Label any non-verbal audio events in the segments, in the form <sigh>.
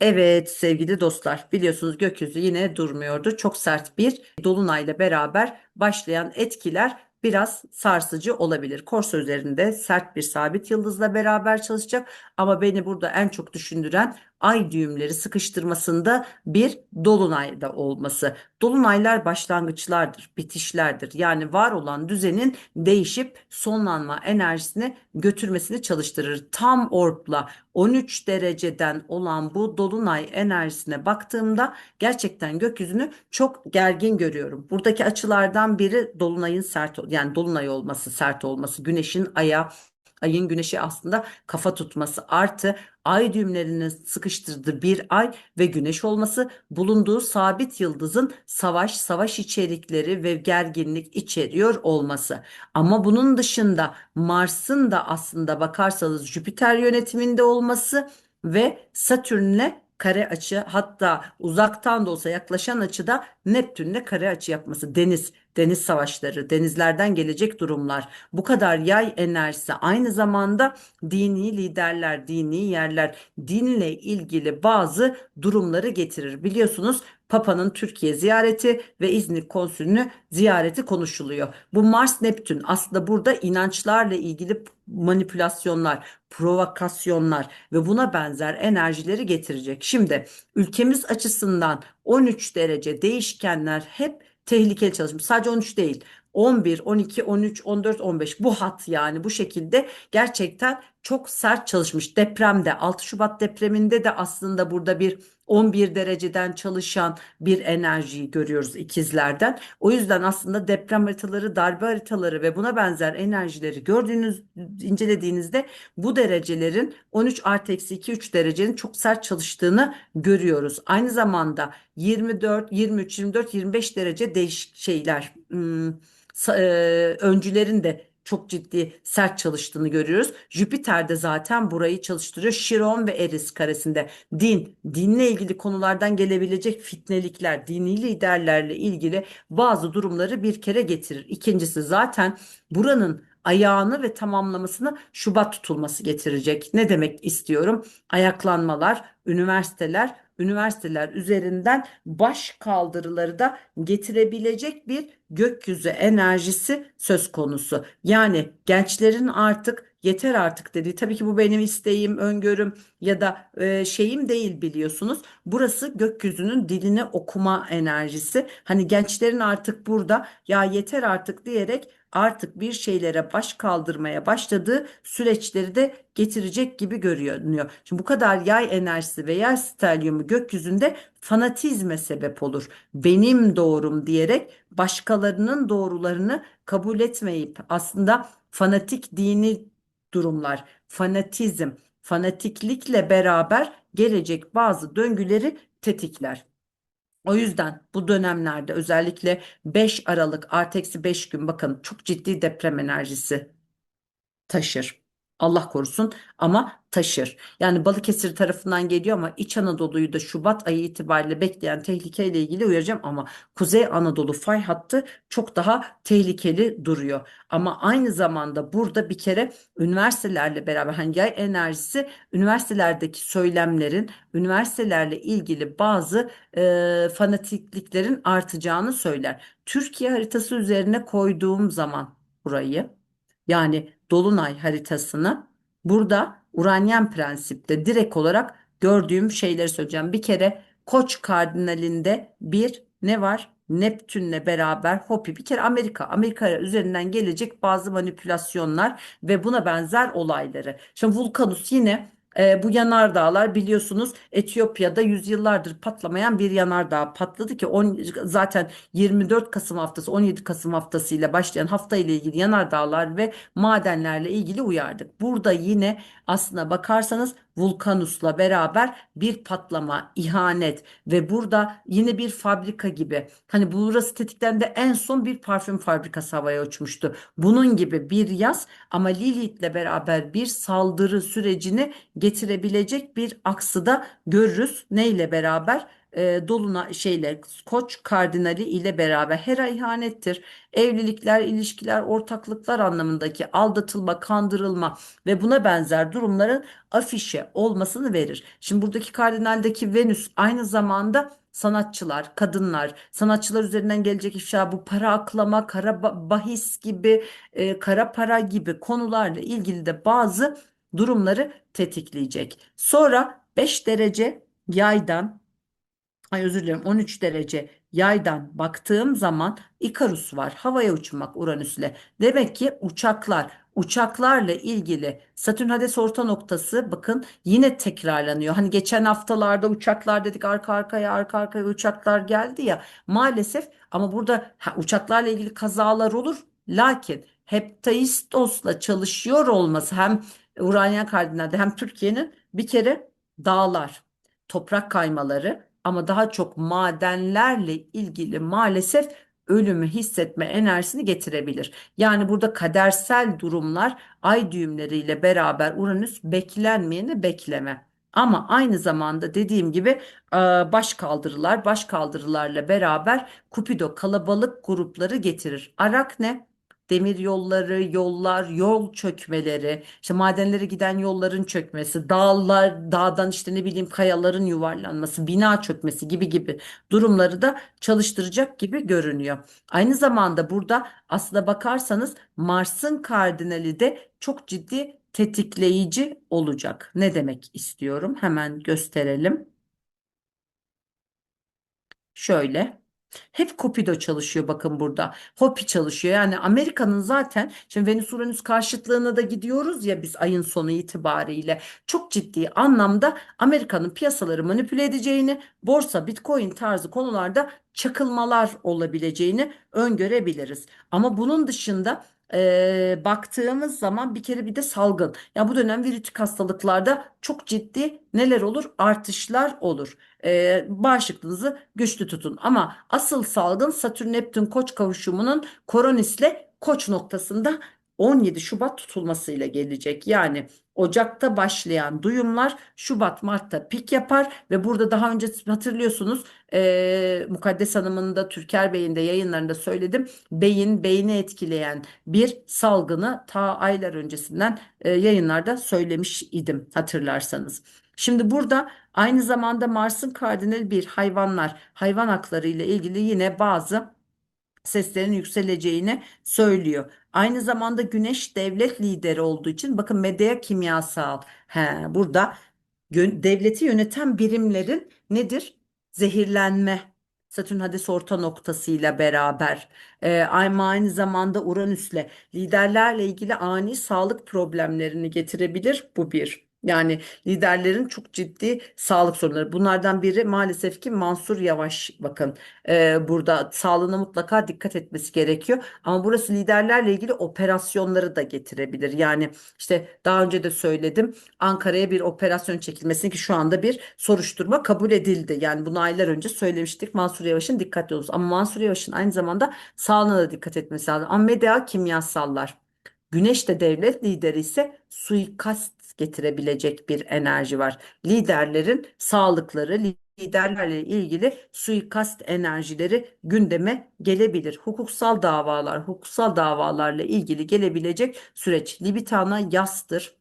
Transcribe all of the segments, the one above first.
Evet sevgili dostlar biliyorsunuz gökyüzü yine durmuyordu. Çok sert bir dolunayla beraber başlayan etkiler biraz sarsıcı olabilir. Korsa üzerinde sert bir sabit yıldızla beraber çalışacak ama beni burada en çok düşündüren ay düğümleri sıkıştırmasında bir dolunayda olması. Dolunaylar başlangıçlardır, bitişlerdir. Yani var olan düzenin değişip sonlanma enerjisini götürmesini çalıştırır. Tam ortla 13 dereceden olan bu dolunay enerjisine baktığımda gerçekten gökyüzünü çok gergin görüyorum. Buradaki açılardan biri dolunayın sert yani dolunay olması, sert olması, güneşin aya Ayın güneşi aslında kafa tutması artı ay düğümlerini sıkıştırdığı bir ay ve güneş olması bulunduğu sabit yıldızın savaş, savaş içerikleri ve gerginlik içeriyor olması. Ama bunun dışında Mars'ın da aslında bakarsanız Jüpiter yönetiminde olması ve Satürn'le kare açı hatta uzaktan da olsa yaklaşan açıda Neptün'le kare açı yapması deniz deniz savaşları denizlerden gelecek durumlar bu kadar yay enerjisi aynı zamanda dini liderler dini yerler dinle ilgili bazı durumları getirir biliyorsunuz Papa'nın Türkiye ziyareti ve İznik konsülünü ziyareti konuşuluyor. Bu Mars Neptün aslında burada inançlarla ilgili manipülasyonlar, provokasyonlar ve buna benzer enerjileri getirecek. Şimdi ülkemiz açısından 13 derece değişkenler hep tehlikeli çalışmış. Sadece 13 değil. 11, 12, 13, 14, 15 bu hat yani bu şekilde gerçekten çok sert çalışmış. Depremde 6 Şubat depreminde de aslında burada bir 11 dereceden çalışan bir enerjiyi görüyoruz ikizlerden. O yüzden aslında deprem haritaları, darbe haritaları ve buna benzer enerjileri gördüğünüz, incelediğinizde bu derecelerin 13 artı eksi 2, 3 derecenin çok sert çalıştığını görüyoruz. Aynı zamanda 24, 23, 24, 25 derece değişik şeyler, ım, öncülerin de çok ciddi sert çalıştığını görüyoruz. Jüpiter de zaten burayı çalıştırıyor. Şiron ve Eris karesinde din, dinle ilgili konulardan gelebilecek fitnelikler, dini liderlerle ilgili bazı durumları bir kere getirir. İkincisi zaten buranın ayağını ve tamamlamasını Şubat tutulması getirecek. Ne demek istiyorum? Ayaklanmalar, üniversiteler, üniversiteler üzerinden baş kaldırıları da getirebilecek bir gökyüzü enerjisi söz konusu. Yani gençlerin artık yeter artık dediği tabii ki bu benim isteğim, öngörüm ya da e, şeyim değil biliyorsunuz. Burası gökyüzünün dilini okuma enerjisi. Hani gençlerin artık burada ya yeter artık diyerek artık bir şeylere baş kaldırmaya başladığı süreçleri de getirecek gibi görünüyor. Şimdi bu kadar yay enerjisi ve yay stelyumu gökyüzünde fanatizme sebep olur. Benim doğrum diyerek başkalarının doğrularını kabul etmeyip aslında fanatik dini durumlar, fanatizm, fanatiklikle beraber gelecek bazı döngüleri tetikler. O yüzden bu dönemlerde özellikle 5 Aralık artı eksi 5 gün bakın çok ciddi deprem enerjisi taşır. Allah korusun ama taşır. Yani Balıkesir tarafından geliyor ama İç Anadolu'yu da Şubat ayı itibariyle bekleyen tehlikeyle ilgili uyaracağım ama Kuzey Anadolu fay hattı çok daha tehlikeli duruyor. Ama aynı zamanda burada bir kere üniversitelerle beraber hani yay enerjisi üniversitelerdeki söylemlerin üniversitelerle ilgili bazı e, fanatikliklerin artacağını söyler. Türkiye haritası üzerine koyduğum zaman burayı yani dolunay haritasını burada Uranyen prensipte direkt olarak gördüğüm şeyleri söyleyeceğim. Bir kere Koç kardinalinde bir ne var? Neptünle beraber Hopi bir kere Amerika Amerika üzerinden gelecek bazı manipülasyonlar ve buna benzer olayları. Şimdi Vulkanus yine e, bu yanardağlar biliyorsunuz Etiyopya'da yüzyıllardır patlamayan bir yanardağ patladı ki on, zaten 24 Kasım haftası 17 Kasım haftası ile başlayan hafta ile ilgili yanardağlar ve madenlerle ilgili uyardık. Burada yine aslına bakarsanız Vulkanus'la beraber bir patlama, ihanet ve burada yine bir fabrika gibi. Hani burası tetiklendi en son bir parfüm fabrikası havaya uçmuştu. Bunun gibi bir yaz ama Lilith'le beraber bir saldırı sürecini getirebilecek bir aksıda görürüz. Neyle beraber? E, doluna şeyle Koç kardinali ile beraber hera ihanettir. Evlilikler, ilişkiler, ortaklıklar anlamındaki aldatılma, kandırılma ve buna benzer durumların afişe olmasını verir. Şimdi buradaki kardinaldeki Venüs aynı zamanda sanatçılar, kadınlar, sanatçılar üzerinden gelecek ifşa bu para aklama, kara ba- bahis gibi, e, kara para gibi konularla ilgili de bazı durumları tetikleyecek. Sonra 5 derece yaydan ay özür dilerim 13 derece yaydan baktığım zaman Ikarus var. Havaya uçmak Uranüs'le. Demek ki uçaklar, uçaklarla ilgili Satürn Hades orta noktası bakın yine tekrarlanıyor. Hani geçen haftalarda uçaklar dedik arka arkaya arka arkaya uçaklar geldi ya maalesef ama burada ha, uçaklarla ilgili kazalar olur. Lakin Hephaistos'la çalışıyor olması hem Uranya Kardinal'de hem Türkiye'nin bir kere dağlar, toprak kaymaları ama daha çok madenlerle ilgili maalesef ölümü hissetme enerjisini getirebilir. Yani burada kadersel durumlar ay düğümleriyle beraber Uranüs beklenmeyeni bekleme. Ama aynı zamanda dediğim gibi e, baş kaldırılar, baş kaldırılarla beraber Kupido kalabalık grupları getirir. Arak ne? Demir yolları, yollar, yol çökmeleri, işte madenlere giden yolların çökmesi, dağlar, dağdan işte ne bileyim kayaların yuvarlanması, bina çökmesi gibi gibi durumları da çalıştıracak gibi görünüyor. Aynı zamanda burada aslına bakarsanız Mars'ın kardinali de çok ciddi tetikleyici olacak. Ne demek istiyorum? Hemen gösterelim. Şöyle. Hep Cupido çalışıyor bakın burada. Hopi çalışıyor. Yani Amerika'nın zaten şimdi Venüs Uranüs karşıtlığına da gidiyoruz ya biz ayın sonu itibariyle çok ciddi anlamda Amerika'nın piyasaları manipüle edeceğini, borsa, Bitcoin tarzı konularda çakılmalar olabileceğini öngörebiliriz. Ama bunun dışında eee, baktığımız zaman bir kere bir de salgın. Ya bu dönem virütik hastalıklarda çok ciddi neler olur? Artışlar olur e, bağışıklığınızı güçlü tutun. Ama asıl salgın Satürn Neptün Koç kavuşumunun Koronis'le Koç noktasında 17 Şubat tutulmasıyla gelecek. Yani Ocak'ta başlayan duyumlar Şubat Mart'ta pik yapar ve burada daha önce hatırlıyorsunuz e, Mukaddes Hanım'ın da Türker Bey'in de yayınlarında söyledim. Beyin beyni etkileyen bir salgını ta aylar öncesinden e, yayınlarda söylemiş idim hatırlarsanız. Şimdi burada aynı zamanda Mars'ın kardinali bir hayvanlar, hayvan hakları ile ilgili yine bazı seslerin yükseleceğini söylüyor. Aynı zamanda Güneş devlet lideri olduğu için bakın medya kimyasal. He, burada devleti yöneten birimlerin nedir? Zehirlenme. Satürn Hades orta noktasıyla beraber ee, ama aynı zamanda Uranüs'le liderlerle ilgili ani sağlık problemlerini getirebilir. Bu bir. Yani liderlerin çok ciddi sağlık sorunları. Bunlardan biri maalesef ki Mansur Yavaş bakın e, burada sağlığına mutlaka dikkat etmesi gerekiyor. Ama burası liderlerle ilgili operasyonları da getirebilir. Yani işte daha önce de söyledim Ankara'ya bir operasyon çekilmesini ki şu anda bir soruşturma kabul edildi. Yani bunu aylar önce söylemiştik Mansur Yavaş'ın dikkatli olsun. Ama Mansur Yavaş'ın aynı zamanda sağlığına da dikkat etmesi lazım. Ama medya kimyasallar. Güneş de devlet lideri ise suikast getirebilecek bir enerji var. Liderlerin sağlıkları, liderlerle ilgili suikast enerjileri gündeme gelebilir. Hukuksal davalar, hukuksal davalarla ilgili gelebilecek süreç. Libitana yastır.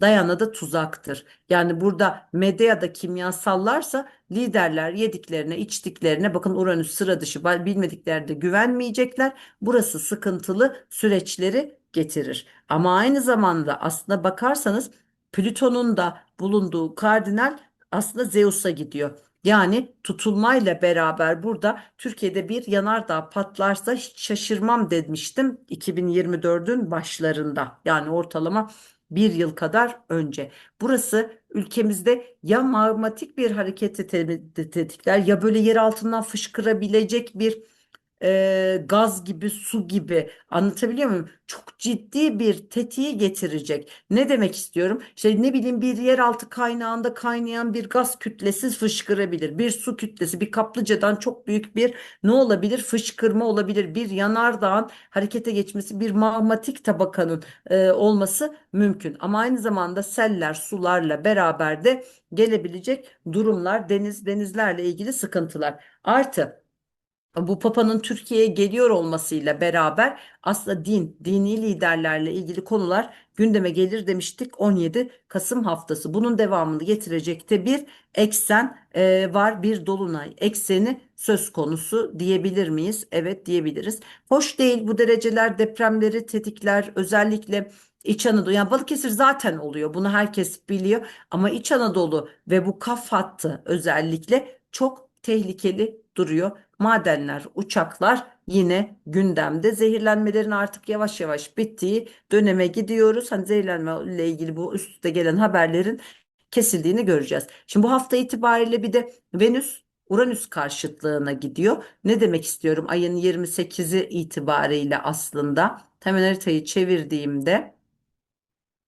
Dayana da tuzaktır. Yani burada medyada kimyasallarsa liderler yediklerine, içtiklerine bakın Uranüs sıra dışı bilmediklerde güvenmeyecekler. Burası sıkıntılı süreçleri getirir. Ama aynı zamanda aslında bakarsanız Plüton'un da bulunduğu kardinal aslında Zeus'a gidiyor. Yani tutulmayla beraber burada Türkiye'de bir yanardağ patlarsa hiç şaşırmam demiştim 2024'ün başlarında. Yani ortalama bir yıl kadar önce. Burası ülkemizde ya magmatik bir hareketi te- tetikler ya böyle yer altından fışkırabilecek bir e, gaz gibi, su gibi anlatabiliyor muyum? Çok ciddi bir tetiği getirecek. Ne demek istiyorum? İşte ne bileyim bir yeraltı kaynağında kaynayan bir gaz kütlesi fışkırabilir. Bir su kütlesi, bir kaplıcadan çok büyük bir ne olabilir? Fışkırma olabilir. Bir yanardağın harekete geçmesi, bir magmatik tabakanın e, olması mümkün. Ama aynı zamanda seller, sularla beraber de gelebilecek durumlar, deniz, denizlerle ilgili sıkıntılar. Artı bu Papa'nın Türkiye'ye geliyor olmasıyla beraber aslında din, dini liderlerle ilgili konular gündeme gelir demiştik 17 Kasım haftası. Bunun devamını getirecekte bir eksen e, var, bir dolunay ekseni söz konusu diyebilir miyiz? Evet diyebiliriz. Hoş değil bu dereceler depremleri tetikler özellikle İç Anadolu yani Balıkesir zaten oluyor bunu herkes biliyor ama İç Anadolu ve bu kaf hattı özellikle çok tehlikeli duruyor. Madenler, uçaklar yine gündemde. Zehirlenmelerin artık yavaş yavaş bittiği döneme gidiyoruz. Hani zehirlenme ile ilgili bu üst üste gelen haberlerin kesildiğini göreceğiz. Şimdi bu hafta itibariyle bir de Venüs Uranüs karşıtlığına gidiyor. Ne demek istiyorum? Ayın 28'i itibariyle aslında hemen haritayı çevirdiğimde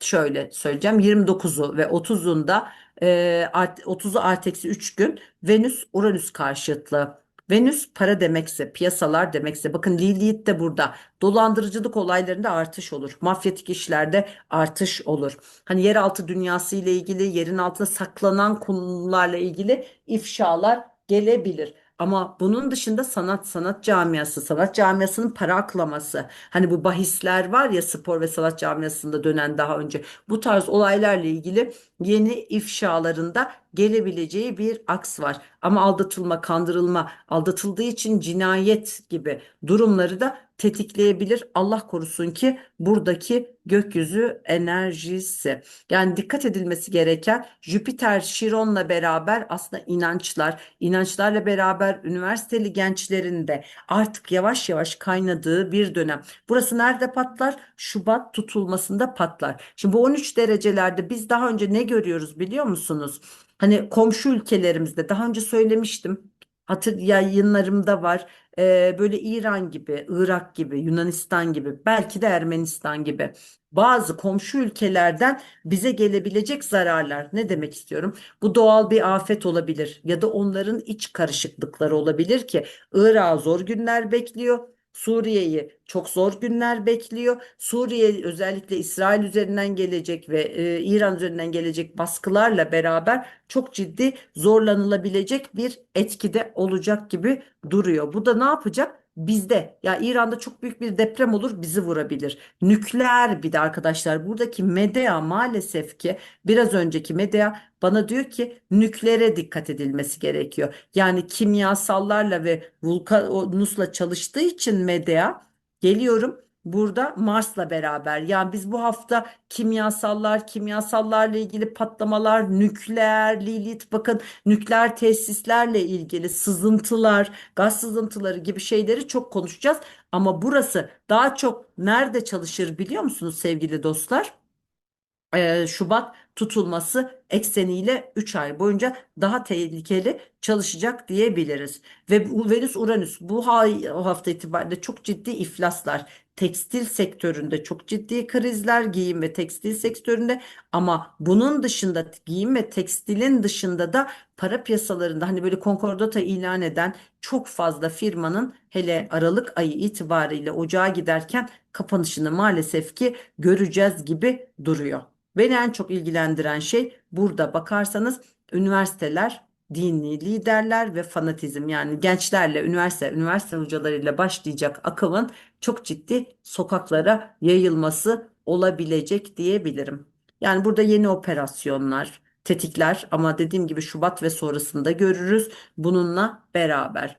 şöyle söyleyeceğim 29'u ve 30'unda e, art, 30'u artı eksi 3 gün Venüs Uranüs karşıtlığı. Venüs para demekse, piyasalar demekse, bakın Lilith de burada. Dolandırıcılık olaylarında artış olur. Mafyatik işlerde artış olur. Hani yeraltı dünyası ile ilgili, yerin altında saklanan konularla ilgili ifşalar gelebilir. Ama bunun dışında sanat sanat camiası, sanat camiasının para aklaması. Hani bu bahisler var ya spor ve sanat camiasında dönen daha önce. Bu tarz olaylarla ilgili yeni ifşalarında gelebileceği bir aks var. Ama aldatılma, kandırılma, aldatıldığı için cinayet gibi durumları da tetikleyebilir. Allah korusun ki buradaki gökyüzü enerjisi. Yani dikkat edilmesi gereken Jüpiter Şiron'la beraber aslında inançlar, inançlarla beraber üniversiteli gençlerin de artık yavaş yavaş kaynadığı bir dönem. Burası nerede patlar? Şubat tutulmasında patlar. Şimdi bu 13 derecelerde biz daha önce ne görüyoruz biliyor musunuz? Hani komşu ülkelerimizde daha önce söylemiştim. Hatır yayınlarımda var. Ee, böyle İran gibi, Irak gibi, Yunanistan gibi, belki de Ermenistan gibi bazı komşu ülkelerden bize gelebilecek zararlar. Ne demek istiyorum? Bu doğal bir afet olabilir ya da onların iç karışıklıkları olabilir ki Irak'a zor günler bekliyor. Suriye'yi çok zor günler bekliyor. Suriye özellikle İsrail üzerinden gelecek ve e, İran üzerinden gelecek baskılarla beraber çok ciddi zorlanılabilecek bir etkide olacak gibi duruyor. Bu da ne yapacak? Bizde ya İran'da çok büyük bir deprem olur bizi vurabilir. Nükleer bir de arkadaşlar buradaki medya maalesef ki biraz önceki medya bana diyor ki nükleere dikkat edilmesi gerekiyor. Yani kimyasallarla ve vulkanusla çalıştığı için medya geliyorum burada Mars'la beraber. Yani biz bu hafta kimyasallar, kimyasallarla ilgili patlamalar, nükleer, Lilith bakın nükleer tesislerle ilgili sızıntılar, gaz sızıntıları gibi şeyleri çok konuşacağız. Ama burası daha çok nerede çalışır biliyor musunuz sevgili dostlar? Ee, Şubat tutulması ekseniyle 3 ay boyunca daha tehlikeli çalışacak diyebiliriz. Ve Venüs Uranüs bu hafta itibariyle çok ciddi iflaslar, tekstil sektöründe çok ciddi krizler, giyim ve tekstil sektöründe ama bunun dışında giyim ve tekstilin dışında da para piyasalarında hani böyle konkordata ilan eden çok fazla firmanın hele Aralık ayı itibariyle ocağa giderken kapanışını maalesef ki göreceğiz gibi duruyor. Beni en çok ilgilendiren şey burada bakarsanız üniversiteler, dini liderler ve fanatizm yani gençlerle üniversite üniversite hocalarıyla başlayacak akımın çok ciddi sokaklara yayılması olabilecek diyebilirim. Yani burada yeni operasyonlar, tetikler ama dediğim gibi Şubat ve sonrasında görürüz bununla beraber.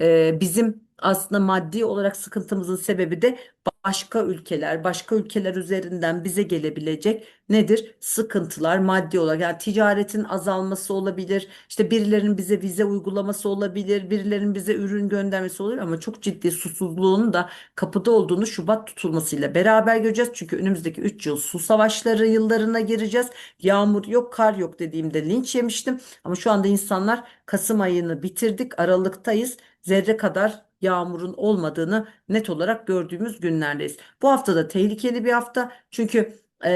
Ee, bizim aslında maddi olarak sıkıntımızın sebebi de başka ülkeler, başka ülkeler üzerinden bize gelebilecek nedir? Sıkıntılar maddi olarak yani ticaretin azalması olabilir. İşte birilerinin bize vize uygulaması olabilir, birilerinin bize ürün göndermesi olabilir ama çok ciddi susuzluğun da kapıda olduğunu Şubat tutulmasıyla beraber göreceğiz. Çünkü önümüzdeki 3 yıl su savaşları yıllarına gireceğiz. Yağmur yok, kar yok dediğimde linç yemiştim. Ama şu anda insanlar Kasım ayını bitirdik, Aralıktayız. Zerre kadar yağmurun olmadığını net olarak gördüğümüz günlerdeyiz. Bu hafta da tehlikeli bir hafta çünkü e,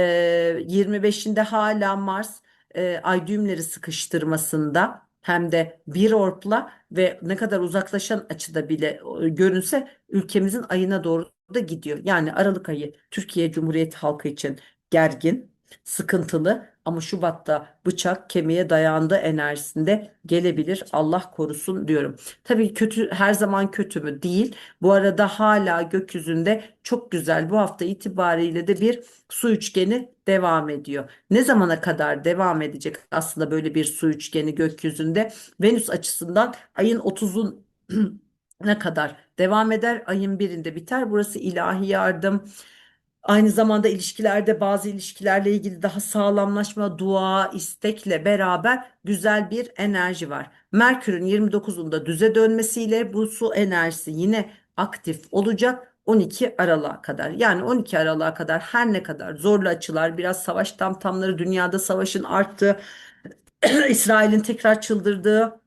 25'inde hala Mars e, ay düğümleri sıkıştırmasında hem de bir orpla ve ne kadar uzaklaşan açıda bile görünse ülkemizin ayına doğru da gidiyor. Yani Aralık ayı Türkiye Cumhuriyeti halkı için gergin, sıkıntılı ama Şubat'ta bıçak kemiğe dayandı enerjisinde gelebilir. Allah korusun diyorum. Tabii kötü her zaman kötü mü? Değil. Bu arada hala gökyüzünde çok güzel bu hafta itibariyle de bir su üçgeni devam ediyor. Ne zamana kadar devam edecek aslında böyle bir su üçgeni gökyüzünde? Venüs açısından ayın 30'un <clears throat> ne kadar devam eder? Ayın birinde biter. Burası ilahi yardım. Aynı zamanda ilişkilerde bazı ilişkilerle ilgili daha sağlamlaşma, dua, istekle beraber güzel bir enerji var. Merkür'ün 29'unda düze dönmesiyle bu su enerjisi yine aktif olacak 12 Aralık'a kadar. Yani 12 Aralık'a kadar her ne kadar zorlu açılar, biraz savaş tamtamları, dünyada savaşın arttığı, <clears throat> İsrail'in tekrar çıldırdığı,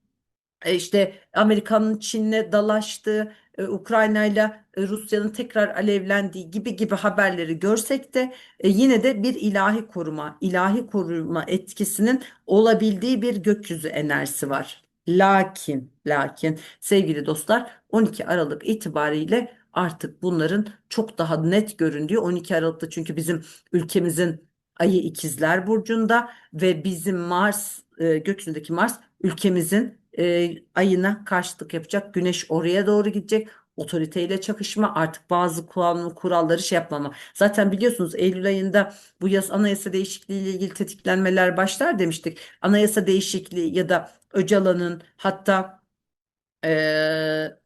e, işte Amerika'nın Çin'le dalaştığı, e, Ukrayna ile e, Rusya'nın tekrar alevlendiği gibi gibi haberleri görsek de e, yine de bir ilahi koruma, ilahi koruma etkisinin olabildiği bir gökyüzü enerjisi var. Lakin, lakin sevgili dostlar 12 Aralık itibariyle artık bunların çok daha net göründüğü 12 Aralık'ta çünkü bizim ülkemizin ayı İkizler Burcu'nda ve bizim Mars gökyüzündeki Mars ülkemizin e, ayına karşılık yapacak. Güneş oraya doğru gidecek. Otoriteyle çakışma artık bazı kanun kuralları şey yapmama. Zaten biliyorsunuz Eylül ayında bu yas anayasa değişikliği ile ilgili tetiklenmeler başlar demiştik. Anayasa değişikliği ya da Öcalan'ın hatta e,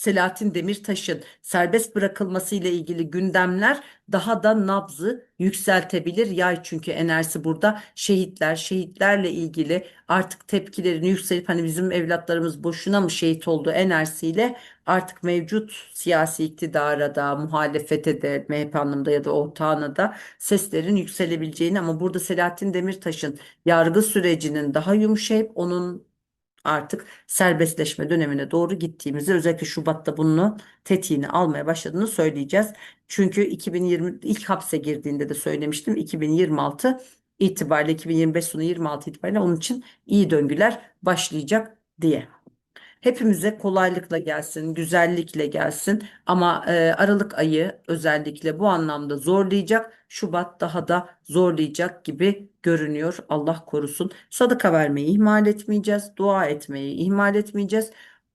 Selahattin Demirtaş'ın serbest bırakılması ile ilgili gündemler daha da nabzı yükseltebilir. Yay çünkü enerjisi burada şehitler, şehitlerle ilgili artık tepkilerini yükselip hani bizim evlatlarımız boşuna mı şehit oldu enerjisiyle artık mevcut siyasi iktidara da muhalefete de MHP anlamda ya da ortağına da seslerin yükselebileceğini ama burada Selahattin Demirtaş'ın yargı sürecinin daha yumuşayıp onun artık serbestleşme dönemine doğru gittiğimizi özellikle Şubat'ta bunu tetiğini almaya başladığını söyleyeceğiz. Çünkü 2020 ilk hapse girdiğinde de söylemiştim 2026 itibariyle 2025 sonu 26 itibariyle onun için iyi döngüler başlayacak diye. Hepimize kolaylıkla gelsin, güzellikle gelsin ama e, Aralık ayı özellikle bu anlamda zorlayacak. Şubat daha da zorlayacak gibi görünüyor. Allah korusun. Sadaka vermeyi ihmal etmeyeceğiz, dua etmeyi ihmal etmeyeceğiz.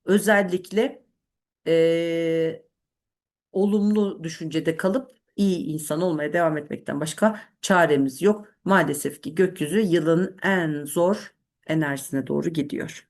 Özellikle e, olumlu düşüncede kalıp iyi insan olmaya devam etmekten başka çaremiz yok. Maalesef ki gökyüzü yılın en zor enerjisine doğru gidiyor.